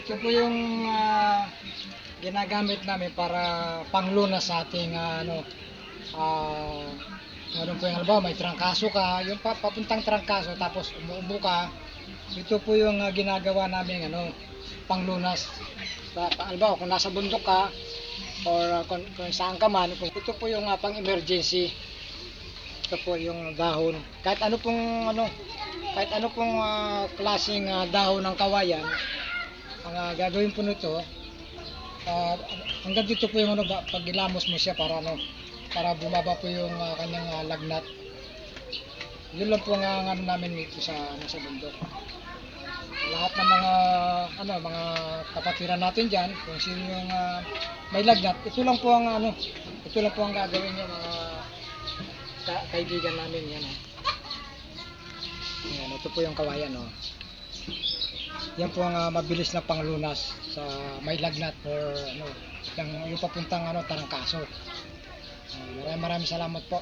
Ito po yung ah, ginagamit namin para panglunas sa ating ah, ano ah ano po yung halimbawa may trangkaso ka, yung pa, papuntang trangkaso tapos umuubo ka. Ito po yung ah, ginagawa namin ano panglunas. Sa halimbawa kung nasa bundok ka or ah, kung, kung saan ka man, ito po yung ah, pang emergency. Ito po yung dahon. Kahit ano pong ano kahit ano pong ah, klaseng ah, dahon ng kawayan, ang ah, gagawin po nito, ah, hanggang dito po yung ano, ba- pag ilamos mo siya para ano, para bumaba po yung ah, kanyang ah, lagnat. Yun lang po ang ah, ano namin dito sa, ano, sa bundok. Lahat ng mga ano mga kapatiran natin diyan, kung sino yung ah, may lagnat, ito lang po ang ano, ito lang po ang gagawin niya mga ka- kaibigan namin yan. Oh. Ayan, ito po yung kawayan, oh. Yan po ang ah, mabilis na panglunas sa may lagnat or ano, yung, yung papuntang ano, tarangkaso. Uh, maraming maraming salamat po.